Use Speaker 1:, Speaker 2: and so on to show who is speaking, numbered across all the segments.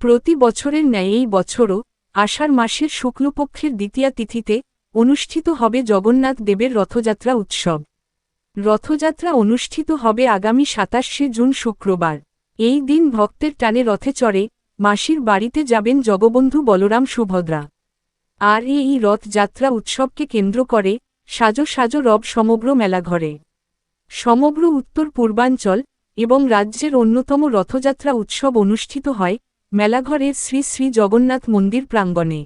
Speaker 1: প্রতি বছরের ন্যায় এই বছরও আষাঢ় মাসের শুক্লপক্ষের দ্বিতীয়া তিথিতে অনুষ্ঠিত হবে জগন্নাথ দেবের রথযাত্রা উৎসব। রথযাত্রা অনুষ্ঠিত হবে আগামী সাতাশে জুন শুক্রবার। এই দিন ভক্তের টানে রথে চড়ে মাসির বাড়িতে যাবেন জগবন্ধু বলরাম সুভদ্রা। আর এই রথযাত্রা উৎসবকে কেন্দ্র করে সাজো সাজো রব সমগ্র মেলাঘরে। সমগ্র উত্তর পূর্বাঞ্চল এবং রাজ্যের অন্যতম রথযাত্রা উৎসব অনুষ্ঠিত হয় মেলাঘরের শ্রী শ্রী জগন্নাথ মন্দির প্রাঙ্গণে।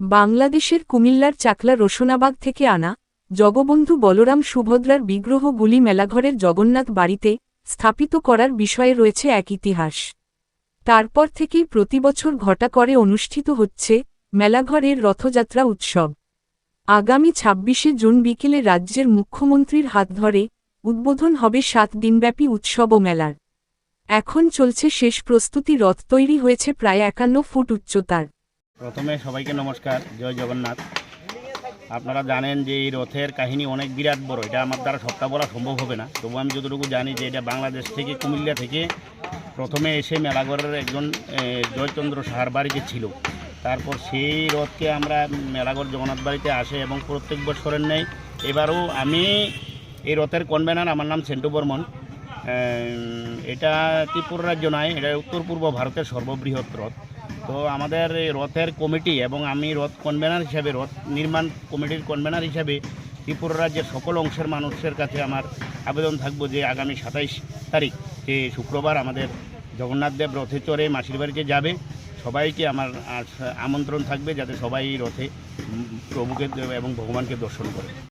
Speaker 1: বাংলাদেশের কুমিল্লার চাকলা রোশনাবাগ থেকে আনা জগবন্ধু বলরাম সুভদ্রার বিগ্রহগুলি মেলাঘরের জগন্নাথ বাড়িতে স্থাপিত করার বিষয়ে রয়েছে এক ইতিহাস। তারপর থেকেই প্রতিবছর ঘটা করে অনুষ্ঠিত হচ্ছে মেলাঘরের রথযাত্রা উৎসব। আগামী ছাব্বিশে জুন বিকেলে রাজ্যের মুখ্যমন্ত্রীর হাত ধরে উদ্বোধন হবে সাত দিনব্যাপী উৎসব ও মেলার। এখন চলছে শেষ প্রস্তুতি রথ তৈরি হয়েছে প্রায় একান্ন ফুট উচ্চতার।
Speaker 2: প্রথমে সবাইকে নমস্কার, জয় জগন্নাথ। আপনারা জানেন যে এই রথের কাহিনী অনেক বিরাট বড়, এটা আমার দ্বারা সবটা বলা সম্ভব হবে না। তবু আমি যতটুকু জানি যে এটা বাংলাদেশ থেকে, কুমিল্লা থেকে প্রথমে এসে মেলাঘরের একজন জয়চন্দ্র সাহার বাড়িতে ছিল। তারপর সেই রথকে আমরা মেলাঘর জগন্নাথ বাড়িতে আসে এবং প্রত্যেক বছরের নেই এবারও আমি এই রথের কনভেনার আমার নাম সেন্টু বর্মন। এটা ত্রিপুরা রাজ্য নয়, এটা উত্তর পূর্ব ভারতের সর্ববৃহৎ রথ। তো আমাদের রথের কমিটি এবং আমি রথ কনভেনার হিসাবে, রথ নির্মাণ কমিটির কনভেনার হিসাবে ত্রিপুরা রাজ্যের সকল অংশের মানুষের কাছে আমার আবেদন থাকব যে আগামী সাতাইশ তারিখ, যে শুক্রবার আমাদের জগন্নাথ দেব রথে চড়ে মাসির বাড়িতে যাবে। সবাইকে আমার আমন্ত্রণ থাকবে যাতে সবাই রথে প্রভুকে এবং ভগবানকে দর্শন করে।